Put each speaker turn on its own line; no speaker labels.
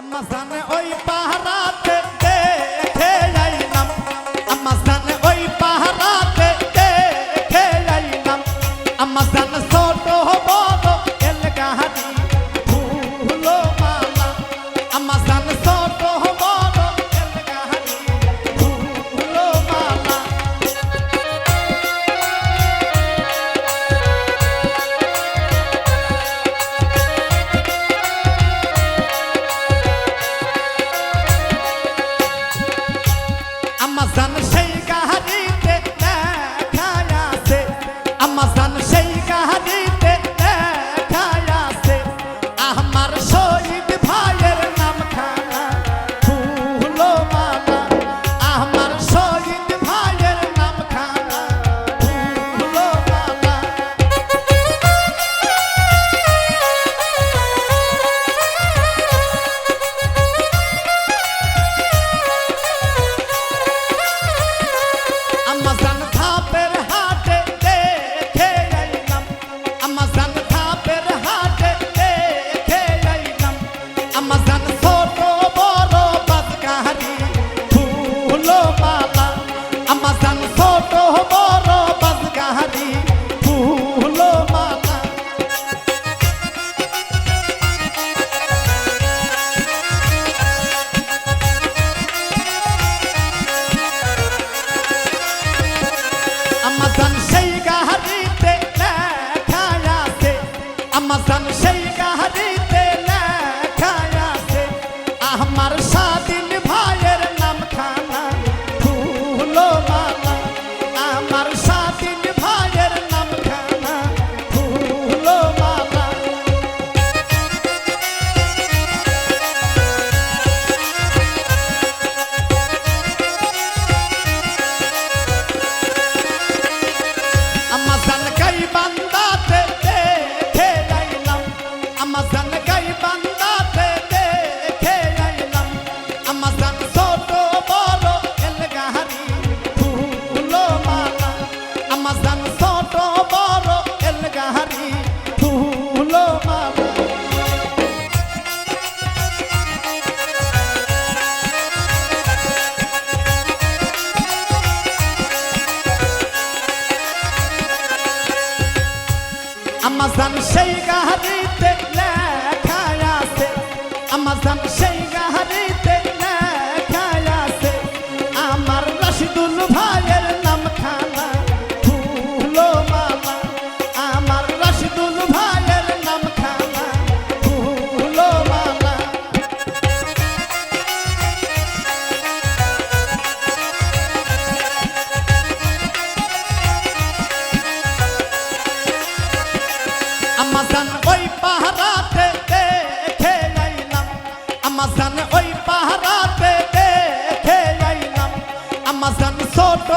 আম্মা জানে ওই পাহারাতে আম্মা জান সেই দিয়া দিতে সেই গাড়িতে লেখা আছে আমাজন সেই আমাজান ওই পাহারাতে দেখে আইলাম। আমাজান ওই পাহারাতে দেখে আইলাম। আমাজান ছোট